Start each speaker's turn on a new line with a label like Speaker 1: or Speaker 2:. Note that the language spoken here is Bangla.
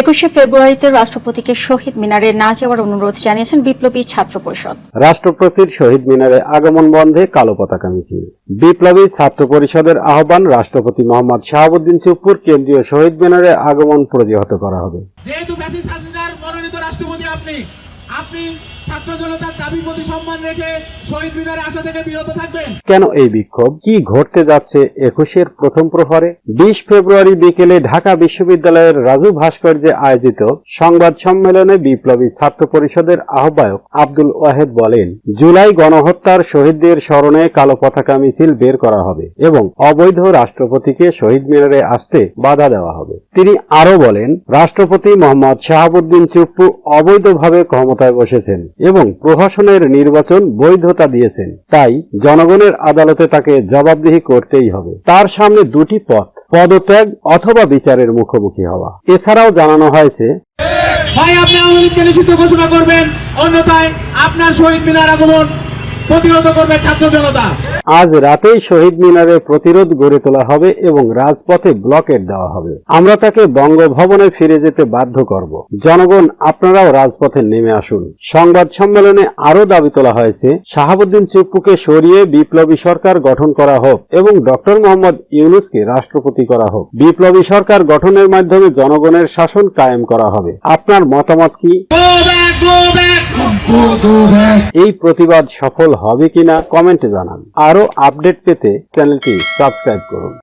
Speaker 1: একুশে ফেব্রুয়ারিতে রাষ্ট্রপতিকে শহীদ মিনারে না যাওয়ার অনুরোধ জানিয়েছেন বিপ্লবী ছাত্র পরিষদ।
Speaker 2: রাষ্ট্রপতির শহীদ মিনারে আগমন বন্ধে কালো পতাকা মিছিল। বিপ্লবী ছাত্র পরিষদের আহ্বান রাষ্ট্রপতি মোহাম্মদ শাহাবুদ্দিন চুপ্পুর কেন্দ্রীয় শহীদ মিনারে আগমন প্রতিহত করা হবে।
Speaker 3: যেহেতু মনোনীত রাষ্ট্রপতি আপনি আপনি ছাত্র জনতার প্রতি সম্মান রেখে শহীদ মিনারে আসা থেকে বিরত থাকবেন।
Speaker 2: কেন এই বিক্ষোভ? কি ঘটতে যাচ্ছে একুশের প্রথম প্রহরে? বিশ ফেব্রুয়ারি বিকেলে ঢাকা বিশ্ববিদ্যালয়ের রাজু ভাস্কর্যে আয়োজিত সংবাদ সম্মেলনে বিপ্লবী ছাত্র পরিষদের আহ্বায়ক আব্দুল ওয়াহেদ বলেন, জুলাই গণহত্যার শহীদদের স্মরণে কালো পতাকা মিছিল বের করা হবে এবং অবৈধ রাষ্ট্রপতিকে শহীদ মিনারে আসতে বাধা দেওয়া হবে। তিনি আরও বলেন, রাষ্ট্রপতি মোহাম্মদ শাহাবুদ্দিন চুপ্পু অবৈধভাবে ক্ষমতায় বসেছেন এবং প্রশাসনের নির্বাচন বৈধতা দিয়েছেন। তাই জনগণের আদালতে তাকে জবাবদিহি করতেই হবে। তার সামনে দুটি পথ, পদত্যাগ অথবা বিচারের মুখোমুখি হওয়া। এছাড়াও জানানো হয়েছে,
Speaker 3: ভাই, আপনি আওয়ামী লীগকে নিষিদ্ধ ঘোষণা করবেন। অন্যথায় আপনার শহীদ মিনার আগমন প্রতিহত করবে ছাত্র জনতা।
Speaker 2: আজ রাতেই শহীদ মিনারে প্রতিরোধ গড়ে তোলা হবে এবং রাজপথে ব্লকেট দেওয়া হবে। আমরা তাকে বঙ্গভবনে ফিরে যেতে বাধ্য করব। জনগণ আপনারাও রাজপথে নেমে আসুন। সংবাদ সম্মেলনে আরও দাবি তোলা হয়েছে শাহাবুদ্দিন চুপ্পুকে সরিয়ে বিপ্লবী সরকার গঠন করা হোক এবং ডক্টর মোহাম্মদ ইউনুসকে রাষ্ট্রপতি করা হোক। বিপ্লবী সরকার গঠনের মাধ্যমে জনগণের শাসন কায়েম করা হবে। আপনার মতামত কি? এই প্রতিবাদ সফল হবে কিনা কমেন্টে জানান। আরও আপডেট পেতে চ্যানেলটি সাবস্ক্রাইব করুন।